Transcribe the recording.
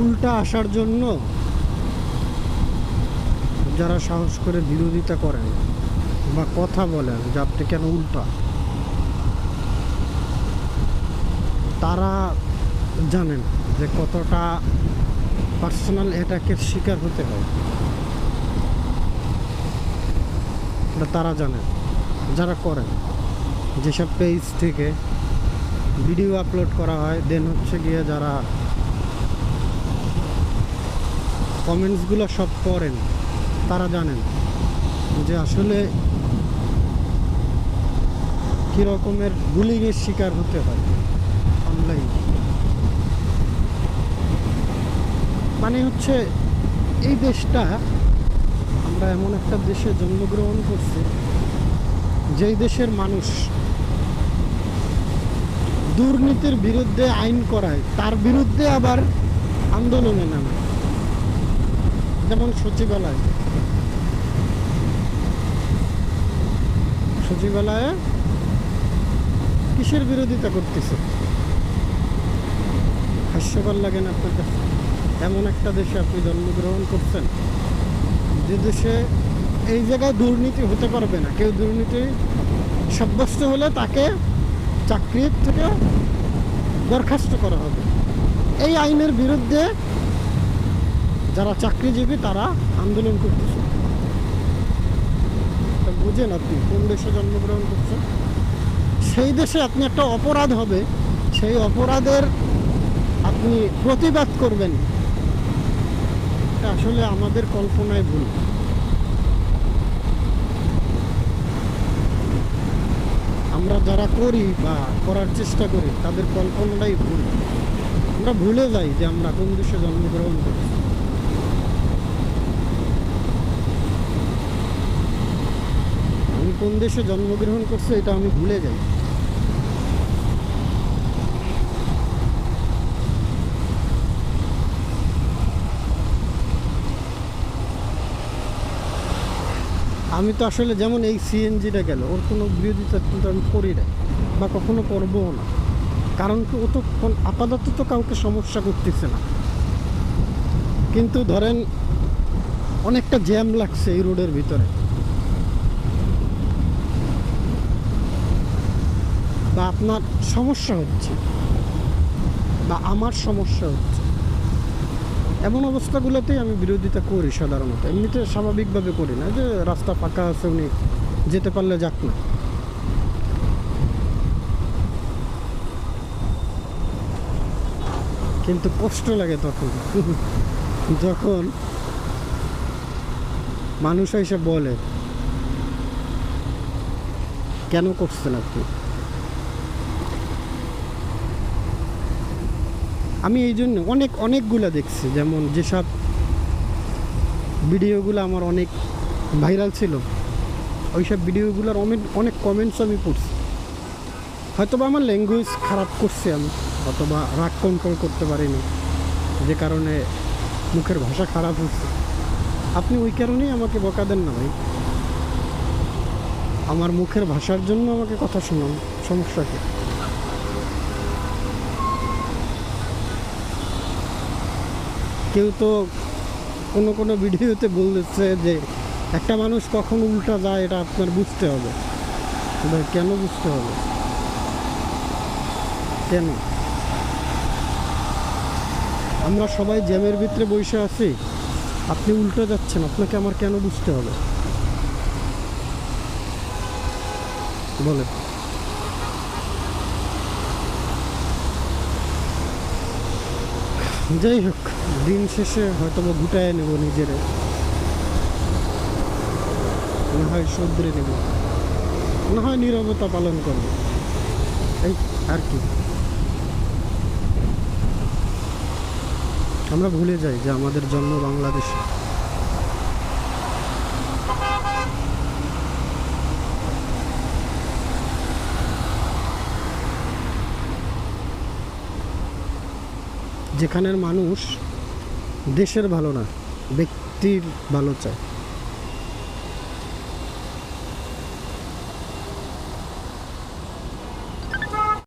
উল্টা আসার জন্য যারা সাহস করে বিরোধিতা করেন বা কথা বলেন যে আপনি কেন উল্টা, তারা জানেন যে কতটা পার্সোনাল অ্যাটাকের শিকার হতে হয়। তারা জানেন, যারা করেন। যেসব পেজ থেকে ভিডিও আপলোড করা হয় দেন হচ্ছে গিয়ে যারা কমেন্টসগুলো সব করেন, তারা জানেন যে আসলে কী রকমের বুলিংয়ের শিকার হতে হয় অনলাইন মানে হচ্ছে এই দেশটা, আমরা এমন একটা দেশে জন্মগ্রহণ করছি, যেই দেশের মানুষ দুর্নীতির বিরুদ্ধে আইন করায়, তার বিরুদ্ধে আবার আন্দোলনে নামে। যেমন সচিবালয়। সচিবালয়ে কিসের বিরোধিতা করতেছে? হাস্যকর লাগে না আপনার কাছে? এমন একটা দেশে আপনি জন্মগ্রহণ করছেন, যে দেশে এই জায়গায় দুর্নীতি হতে পারবে না। কেউ দুর্নীতি সাব্যস্ত হলে তাকে চাকরির থেকে বরখাস্ত করা হবে। এই আইনের বিরুদ্ধে যারা চাকরিজীবী, তারা আন্দোলন করতেছে। বুঝেন আপনি, কোন দেশে জন্মগ্রহণ করছেন? সেই দেশে আপনি একটা অপরাধ হবে। সেই অপরাধের আপনি প্রতিবাদ করবেন। আসলে আমাদের কল্পনায় ভুল। আমরা যারা করি বা করার চেষ্টা করি, তাদের কল্পনাটাই ভুল। আমরা ভুলে যাই যে আমরা কোন দেশে জন্মগ্রহণ করছি। কোন দেশে জন্মগ্রহণ করছে, এটা আমি ভুলে যাই। আমি তো আসলে যেমন এই সিএনজিটা গেল, ওর কোনো বিরোধিতা কিন্তু আমি করি না বা কখনো করবও না। কারণ কি, ও তো আপাতত তো কাউকে সমস্যা করতেছে না। কিন্তু ধরেন, অনেকটা জ্যাম লাগছে এই রোডের ভিতরে। আপনার সমস্যা হচ্ছে বা আমার সমস্যা হচ্ছে। এমন অবস্থাগুলোতেই আমি বিরোধিতা করি সাধারণত। এমনিতে স্বাভাবিকভাবে করি না যে রাস্তা ফাঁকা আছে উনি যেতে পারলে যাক না। কিন্তু কষ্ট লাগে তখন। যখন মানুষ এসে বলে, কেন করছেন আপনি? আমি এই জন্য অনেক, অনেকগুলা দেখছি। যেমন যেসব ভিডিওগুলো আমার অনেক ভাইরাল ছিল, ওইসব ভিডিওগুলোর অনেক অনেক কমেন্টস আমি পড়ছি। হয়তো বা আমার ল্যাঙ্গুয়েজ খারাপ করছে আমি, অথবা রাগ কন্ট্রোল করতে পারিনি, যে কারণে মুখের ভাষা খারাপ হচ্ছে। আপনি ওই কারণেই আমাকে বকা দেন না ভাই। আমার মুখের ভাষার জন্য আমাকে কথা শোনান, সমস্যা কি? কেউ তো কোনো কোনো ভিডিওতে বলছে যে একটা মানুষ কখন উল্টা যায়, এটা আপনার বুঝতে হবে। কেন বুঝতে হবে? কেন? আমরা সবাই জ্যামের ভিতরে বসে আছি। আপনি উল্টো যাচ্ছেন, আপনাকে আমার কেন বুঝতে হবে? বলে যাই হোক, দিন শেষে হয়তো বা গুটায় নেব নিজেরে। না হয় শুধরে নেব। না হয় নিরবতা পালন করব। এই, আর কি। আমরা ভুলে যাই যে আমাদের জন্ম বাংলাদেশে। যেখানের মানুষ দেশের ভালো না ব্যক্তির ভালো চায়।